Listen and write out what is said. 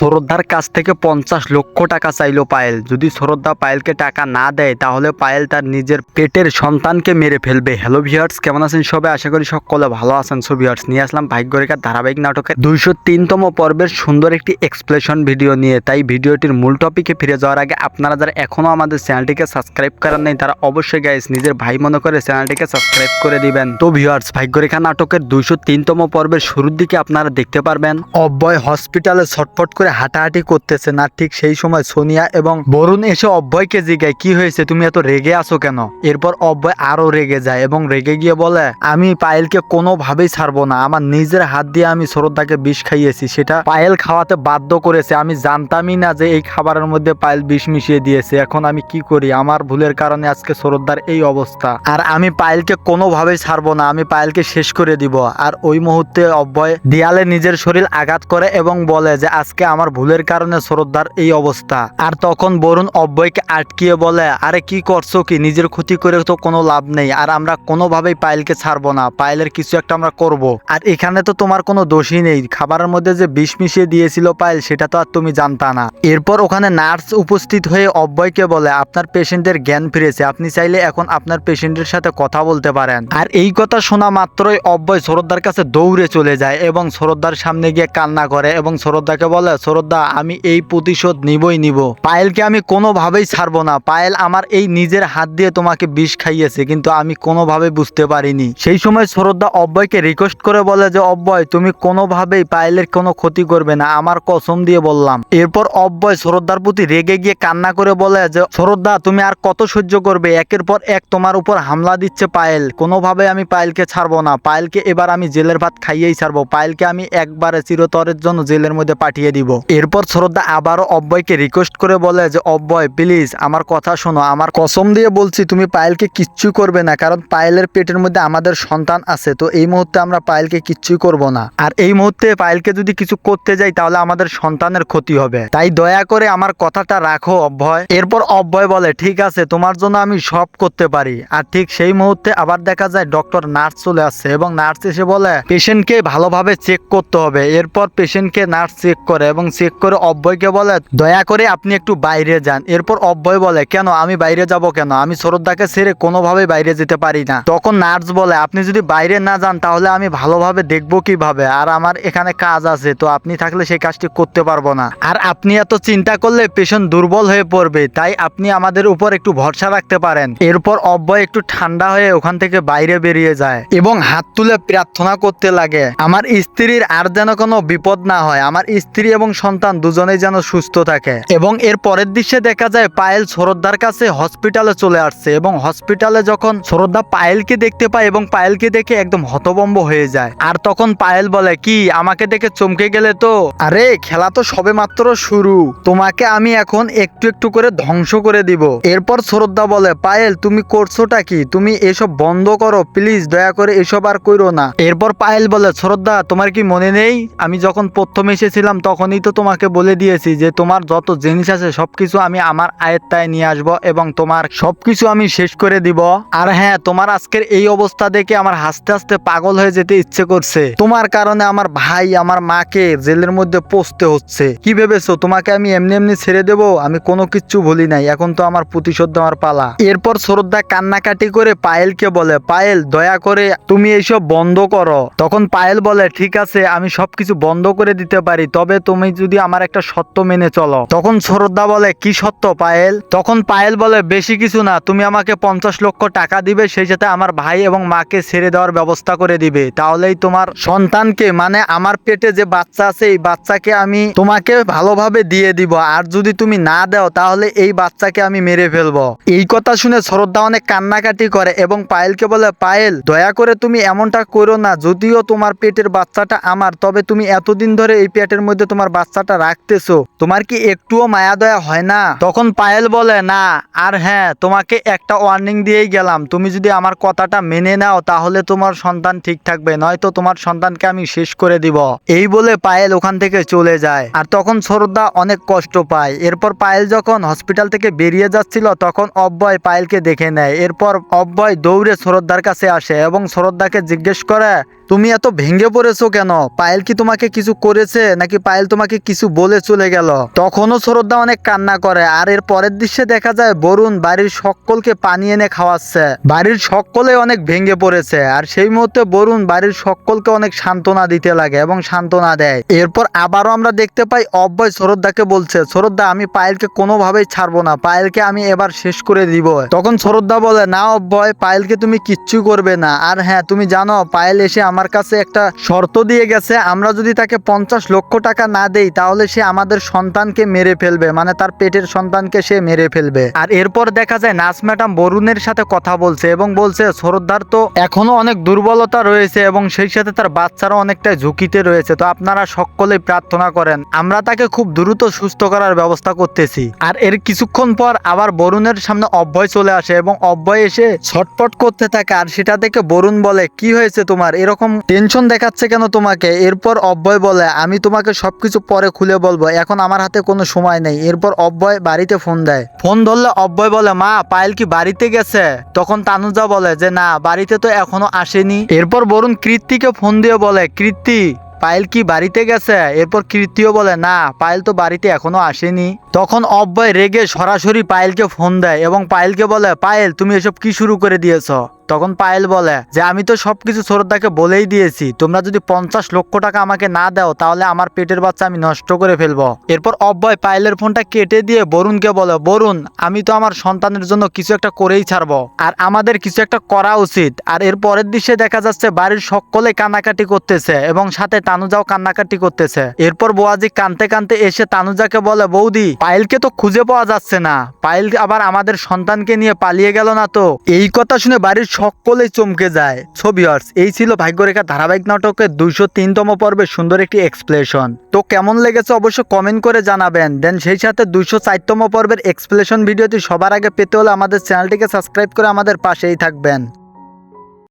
সরোদ্দার কাছ থেকে পঞ্চাশ লক্ষ টাকা চাইলো পায়েল। যদি সরোদ্দা পায়েলকে টাকা না দেয়, তাহলে পায়েল তার নিজের পেটের সন্তানকে মেরে ফেলবে। হ্যালো ভিউয়ার্স কেমন আছেন সবে আশা করি সকলে ভালো আছেন। সো ভিউয়ার্স নিয়ে আসলাম ভাগ্যরেখার ধারাবাহিক নাটকের দুইশো তিনতম পর্বের সুন্দর একটি এক্সপ্লেশন ভিডিও নিয়ে। তাই ভিডিওটির মূল টপিকে ফিরে যাওয়ার আগে আপনারা যারা এখনও আমাদের চ্যানেলটিকে সাবস্ক্রাইব করেন নাই, তারা অবশ্যই গাইস নিজের ভাই মনে করে চ্যানেলটিকে সাবস্ক্রাইব করে দিবেন। তো ভিউয়ার্স ভাগ্যরেখা নাটকের দুইশো তিনতম পর্বের শুরুর দিকে আপনারা দেখতে পারবেন, অব্যয় হসপিটালে ছটফট করে হাঁটাহাঁটি করতেছে না, ঠিক সেই সময় সোনিয়া এবং বরুণ এসে অব্যয়কে জিগায়, কি হয়েছে? তুমি এত রেগে আছো কেন? এরপর অব্যয় আরও রেগে যায় এবং রেগে গিয়ে বলে, আমি পায়েলকে কোনোভাবেই ছাড়বো না। আমার নিজের হাত দিয়ে আমি সরোদ্দাকে বিষ খাইয়েছি। সেটা পায়েল খাওয়াতে বাধ্য করেছে। আমি জানতামই না যে এই খাবারের মধ্যে পায়েল বিষ মিশিয়ে দিয়েছে। এখন আমি কি করি? আমার ভুলের কারণে আজকে সরোদ্দার এই অবস্থা। আর আমি পায়েলকে কোনোভাবেই ছাড়বো না। আমি পায়েলকে শেষ করে দিব। আর ওই মুহূর্তে অব্যয় দেয়ালে নিজের শরীর আঘাত করে এবং বলে যে, আজকে আমার ভুলের কারণে সরোদ্দার এই অবস্থা। আর তখন বরুণ অব্যয়কে আটকিয়ে বলে, আরে কি করছ কি? নিজের ক্ষতি করে তো কোনো লাভ নেই। আর আমরা কোনোভাবেই পায়েলকে ছাড়বো না। পায়েলের কিছু একটা আমরা করব। আর এখানে তো তোমার কোনো দোষই নেই। খাবারের মধ্যে যে বিষ মিশিয়ে দিয়েছিল পায়েল, সেটা তো আর তুমি জানতা না। এরপর ওখানে নার্স উপস্থিত হয়ে অব্যয়কে বলে, আপনার পেশেন্টের জ্ঞান ফিরেছে। আপনি চাইলে এখন আপনার পেশেন্টের সাথে কথা বলতে পারেন। আর এই কথা শোনা মাত্রই অব্যয় সরোদ্দার কাছে দৌড়ে চলে যায় এবং সরোদ্দার সামনে গিয়ে কান্না করে এবং সরোদ্দাকে বলে সরোদ্দা আমি এই প্রতিশোধ নিবই নিব। পায়েলকে আমি কোনোভাবেই ছাড়বো না। পায়েল আমার এই নিজের হাত দিয়ে তোমাকে বিষ খাইয়েছে, কিন্তু আমি কোনোভাবে বুঝতে পারিনি। সেই সময় সরোদ্দা অব্যয়কে রিকোয়েস্ট করে বলে যে অব্যয় তুমি কোনোভাবেই পায়েলের কোনো ক্ষতি করবে না, আমার কসম দিয়ে বললাম। এরপর অব্যয় সরোদ্দার প্রতি রেগে গিয়ে কান্না করে বলে যে সরোদ্দা তুমি আর কত সহ্য করবে? একের পর এক তোমার উপর হামলা দিচ্ছে পায়েল। কোনোভাবে আমি পায়েলকে ছাড়বো না। পায়েলকে এবার আমি জেলের ভাত খাইয়েই ছাড়বো। পায়েলকে আমি একবারে চিরতরের জন্য জেলের মধ্যে পাঠিয়ে দিব। এরপর শ্রদ্ধা আবারও অব্যয়কে রিকোয়েস্ট করে বলে যে অব্যয় প্লিজ আমার কথা শোনো। আমার কসম দিয়ে বলছি, তুমি পায়েলকে কিচ্ছু করবে না, কারণ পায়েলের পেটের মধ্যে আমাদের সন্তান আছে। তো এই মুহূর্তে আমরা পায়েলকে কিচ্ছুই করব না। আর এই মুহূর্তে পায়েলকে যদি কিছু করতে যাই, তাহলে আমাদের সন্তানের ক্ষতি হবে। তাই দয়া করে আমার কথাটা রাখো অব্যয় এরপর অব্যয় বলে, ঠিক আছে, তোমার জন্য আমি সব করতে পারি। আর ঠিক সেই মুহূর্তে আবার দেখা যায় ডক্টর নার্স চলে আসছে এবং নার্স এসে বলে পেশেন্টকে ভালোভাবে চেক করতে হবে। এরপর পেশেন্টকে নার্স চেক করে এবং চেক করে অব্যয়কে বলে, দয়া করে আপনি একটু বাইরে যান। এরপর অব্যয় বলে, কেন? আমি বাইরে যাব কেন? আমি সরোদ্দাকে ছেড়ে কোনোভাবে বাইরে যেতে পারি না। তখন নার্স বলে, আপনি যদি বাইরে না যান, তাহলে আমি ভালোভাবে দেখব কীভাবে। আর আমার এখানে কাজ আছে, তো আপনি থাকলে সেই কাজটি করতে পারব না। আর আপনি এত চিন্তা করলে পেশেন্ট দুর্বল হয়ে পড়বে, তাই আপনি আমাদের উপর একটু ভরসা রাখতে পারেন। এরপর অব্যয় একটু ঠান্ডা হয়ে ওখান থেকে বাইরে বেরিয়ে যায় এবং হাত তুলে প্রার্থনা করতে লাগে, আমার স্ত্রীর আর যেন কোনো বিপদ না হয়, আমার স্ত্রী এবং সন্তান দুজনেই যেন সুস্থ থাকে। এবং এর পরের দৃশ্যে দেখা যায়, পায়েল সরোদ্দার কাছে হসপিটালে চলে আসছে এবং হসপিটালে যখন সরোদ্দা পায়েলকে দেখতে পায় এবং পায়েলকে দেখে একদম হতবম্ব হয়ে যায়। আর তখন পায়েল বলে, কি, আমাকে দেখে চমকে গেলে তো? আরে, খেলা তো সবে মাত্র শুরু। তোমাকে আমি এখন একটু একটু করে ধ্বংস করে দিব। এরপর সরোদ্দা বলে, পায়েল, তুমি করছোটা কি? তুমি এসব বন্ধ করো, প্লিজ দয়া করে এসব আর করো না। এরপর পায়েল বলে, সরোদ্দা, তোমার কি মনে নেই? আমি যখন প্রথম এসেছিলাম তখনই তো তোমাকে বলে দিয়েছি যে তোমার যত জিনিস আছে সবকিছু আমি আমার আয়ত্তায় নিয়ে আসব এবং তোমার সবকিছু আমি শেষ করে দিব। আর হ্যাঁ তোমার আজকের এই অবস্থা দেখে আমার হাসতে হাসতে পাগল হয়ে যেতে ইচ্ছে করছে। তোমার কারণে আমার ভাই আমার মাকে জেলের মধ্যে পচতে হচ্ছে। কি ভেবেছো? তোমাকে আমি এমনি এমনি ছেড়ে দেবো? আমি কোনো কিচ্ছু ভুলি নাই। এখন তো আমার প্রতিশোধ দেওয়ার পালা। এরপর শ্রদ্ধা কান্নাকাটি করে পায়েলকে বলে, পায়েল, দয়া করে তুমি এইসব বন্ধ করো। তখন পায়েল বলে, ঠিক আছে, আমি সবকিছু বন্ধ করে দিতে পারি, তবে তুমি যদি আমার একটা সত্য মেনে চলো। তখন শ্রদ্ধা বলে, কি সত্য পায়েল? তখন পায়েল বলে, বেশি কিছু না, তুমি আমাকে পঞ্চাশ লক্ষ টাকা দিবে, সেই সাথে আমার ভাই এবং মাকে ছেড়ে দেওয়ার ব্যবস্থা করে দিবে। তাহলেই তোমার সন্তানকে মানে আমার পেটে যে বাচ্চা আছে, এই বাচ্চাকে আমি তোমাকে ভালোভাবে দিয়ে দিব। আর যদি তুমি না দাও, তাহলে এই বাচ্চাকে আমি মেরে ফেলব। এই কথা শুনে শ্রদ্ধা অনেক কান্নাকাটি করে এবং পায়েলকে বলে, পায়েল, দয়া করে তুমি এমনটা করো না। যদিও তোমার পেটের বাচ্চাটা আমার, তবে তুমি এতদিন ধরে এই পেটের মধ্যে তোমার বাচ্চাটা রাখতেছো, তোমার কি একটুও মায়া দয়া হয় না? তখন পায়েল বলে, না, আর হ্যাঁ তোমাকে একটা ওয়ার্নিং দিয়েই গেলাম। তুমি যদি আমার কথাটা মেনে নাও, তাহলে তোমার সন্তান ঠিক থাকবে, নয়তো তোমার সন্তানকে আমি শেষ করে দিব। এই বলে পায়েল ওখান থেকে চলে যায়। আর তখন শ্রদ্ধা অনেক কষ্ট পায়। এরপর পায়েল যখন হসপিটাল থেকে বেরিয়ে যাচ্ছিল, তখন অব্যয় পায়েলকে দেখে নেয়। এরপর অব্যয় দৌড়ে শ্রদ্ধার কাছে আসে এবং শ্রদ্ধাকে জিজ্ঞেস করে তুমি এত ভেঙে পড়েছো কেন? পায়েল কি তোমাকে কিছু করেছে নাকি পায়েল তোমাকে কিছু বলে চলে গেল? তখনও শ্রদ্ধা অনেক কান্না করে, আর এর পরের দৃশ্যে দেখা যায় বরুণ বাড়ির সকলকে পানি এনে খাওয়াচ্ছে। বাড়ির সকলে অনেক ভেঙে পড়েছে, আর সেই মুহূর্তে বরুণ বাড়ির সকলকে অনেক সান্ত্বনা দিতে লাগে এবং সান্ত্বনা দেয়। এরপর আবারও আমরা দেখতে পাই অব্যয় শ্রদ্ধাকে বলছে শ্রদ্ধা আমি পায়েলকে কোনোভাবেই ছাড়বো না, পায়েলকে আমি এবার শেষ করে দিব। তখন শ্রদ্ধা বলে, না অব্যয়, পায়েলকে তুমি কিচ্ছু করবে না। আর হ্যাঁ তুমি জানো, পায়েল এসে আমার কাছে একটা শর্ত দিয়ে গেছে, আমরা যদি তাকে পঞ্চাশ লক্ষ টাকা না দেই, তাহলে সে আমাদের সন্তানকে মেরে ফেলবে মানে তার পেটের সন্তানকে সে মেরে ফেলবে। আর এরপর দেখা যায় নাচ ম্যাডাম বরুণের সাথে কথা বলছে এবং বলছে, শ্রদ্ধার তো এখনও অনেক দুর্বলতা রয়েছে এবং সেই সাথে তার বাচ্চারও অনেকটা ঝুঁকিতে রয়েছে, তো আপনারা সকলেই প্রার্থনা করেন। আমরা তাকে খুব দ্রুত সুস্থ করার ব্যবস্থা করতেছি। আর এর কিছুক্ষণ পর আবার বরুণের সামনে অভ্যয় চলে আসে এবং অভ্যয় এসে ছটপট করতে থাকে, আর সেটা দেখে বরুণ বলে, কি হয়েছে তোমার? এরকম টেনশন দেখাচ্ছে কেন তোমাকে? এরপর অভ্যয় বলে, আমি তোমাকে সবকিছু পরে খুলে বলব। এখন আমার হাতে কোনো সময় নেই। এরপর অভ্যয় বাড়িতে ফোন দেয়। ফোন ধরলে অভ্যয় বলে, মা, পায়েল কি বাড়িতে গেছে? তখন তানুজা বলে যে, না, বাড়িতে তো এখনও আসেনি। এরপর বরুণ কৃত্তিকে ফোন দিয়ে বলে, কৃত্তি, পায়েল কি বাড়িতে গেছে? এরপর কৃত্তিও বলে, না, পায়েল তো বাড়িতে এখনও আসেনি। তখন অব্যয় রেগে সরাসরি পায়েলকে ফোন দেয় এবং পায়েলকে বলে, পায়েল, তুমি এসব কি শুরু করে দিয়েছ? তখন পায়েল বলে, যে আমি তো সবকিছু শ্রদ্ধাকে বলেই দিয়েছি। তোমরা যদি পঞ্চাশ লক্ষ টাকা আমাকে না দাও, তাহলে আমার পেটের বাচ্চা আমি নষ্ট করে ফেলব। এরপর অব্যয় পায়েলের ফোনটা কেটে দিয়ে বরুণকে বলে, বরুণ, আমি তো আমার সন্তানের জন্য কিছু একটা করেই ছাড়বো, আর আমাদের কিছু একটা করা উচিত। আর এর পরের দৃশ্যে দেখা যাচ্ছে, বাড়ির সকলে কান্নাকাটি করতেছে এবং সাথে তানুজাও কান্নাকাটি করতেছে। এরপর বোয়াজি কানতে কানতে এসে তানুজাকে বলে, বৌদি, পায়েলকে তো খুঁজে পাওয়া যাচ্ছে না। পায়েল আবার আমাদের সন্তানকে নিয়ে পালিয়ে গেল না তো? এই কথা শুনে বাড়ির সকলেই চমকে যায়। ছবি এই ছিল ভাগ্যরেখা ধারাবাহিক নাটকের দুইশো তিনতম পর্বের সুন্দর একটি এক্সপ্লেশন তো কেমন লেগেছে অবশ্য কমেন্ট করে জানাবেন। দেন সেই সাথে দুইশো চারতম পর্বের এক্সপ্লেশন ভিডিওটি সবার আগে পেতে হলে আমাদের চ্যানেলটিকে সাবস্ক্রাইব করে আমাদের পাশেই থাকবেন।